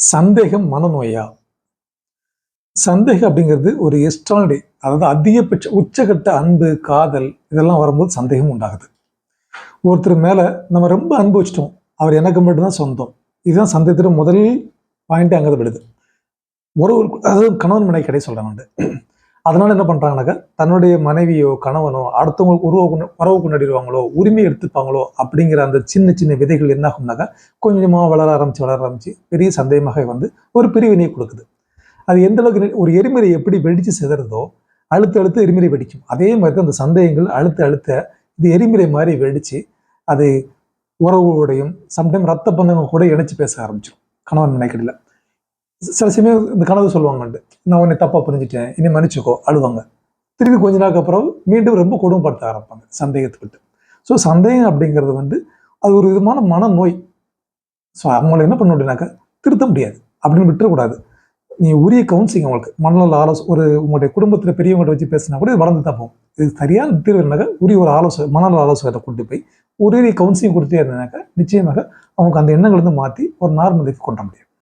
சந்தேகம் மனநோயா? சந்தேகம் அப்படிங்கிறது ஒரு எஸ்ட்ரானடி அதாவது அதிகபட்ச உச்சகட்ட அன்பு காதல் இதெல்லாம் வரும்போது சந்தேகம் உண்டாகுது. ஒருத்தர் மேலே நம்ம ரொம்ப அன்பு வச்சிட்டோம் அவர் எனக்கு மட்டும்தான் சொந்தம். இதுதான் சந்தேகத்தில் முதல் பாயிண்ட் அங்கே விடுது ஒரு ஒரு- அதாவது கணவன் மனை கடை சொல்கிறேன் வந்து அதனால என்ன பண்ணுறாங்கனாக்கா தன்னுடைய மனைவியோ கணவனோ அடுத்தவங்களுக்கு உறவு உறவு கொண்டாடிடுவாங்களோ உரிமை எடுத்துப்பாங்களோ அப்படிங்கிற அந்த சின்ன சின்ன விதைகள் என்ன ஆகும்னாக்கா கொஞ்சமாக வளர ஆரம்பிச்சு வளர ஆரம்பிச்சு பெரிய சந்தேகமாக வந்து ஒரு பிரிவினையை கொடுக்குது. அது எந்த அளவுக்கு ஒரு எரிமலை எப்படி வெடித்து சிதறதோ அழுத்த அழுத்த எரிமலை வெடிக்கும். அதே மாதிரி தான் அந்த சந்தேகங்கள் அழுத்த அழுத்த இது எரிமலை மாதிரி வெடித்து அது உறவுகளோடையும் சம்டைம் ரத்த பந்தங்கள் கூட இணைச்சி பேச ஆரம்பிச்சிடும் கணவன் மனைக்கடியில் சில சமயம் இந்த கனவு சொல்லுவாங்கன்ட்டு நான் உன்னை தப்பாக புரிஞ்சுட்டேன். இனி மன்னிச்சுக்கோ. அழுவாங்க. திருப்பி கொஞ்ச நாளுக்கு அப்புறம் மீண்டும் ரொம்ப கொடுமைப்படுத்த ஆரம்பிப்பாங்க. சந்தேகத்துக்கிட்டு ஸோ சந்தேகம் அப்படிங்கிறது வந்து அது ஒரு விதமான மனநோய். ஸோ அவங்கள என்ன பண்ண அப்படின்னாக்கா திருத்த முடியாது. அப்படின்னு விட்டுறக்கூடாது. நீ உரிய கவுன்சிலிங் அவங்களுக்கு. மனநல ஆலோசனை ஒரு உங்களுடைய குடும்பத்தில் பெரியவங்கள்ட்ட வச்சு பேசினா கூட இது வளர்ந்து தான் போகும். இது சரியான தீர்வுனாக்கா உரிய ஒரு ஆலோசனை மனநல ஆலோசகத்தை கொண்டு போய் உரிய கவுன்சிலிங் கொடுத்தே இருந்தாக்கா நிச்சயமாக அவங்க அந்த எண்ணங்கள் வந்து மாற்றி ஒரு நார்மல் லைஃப் கொண்டு முடியும்.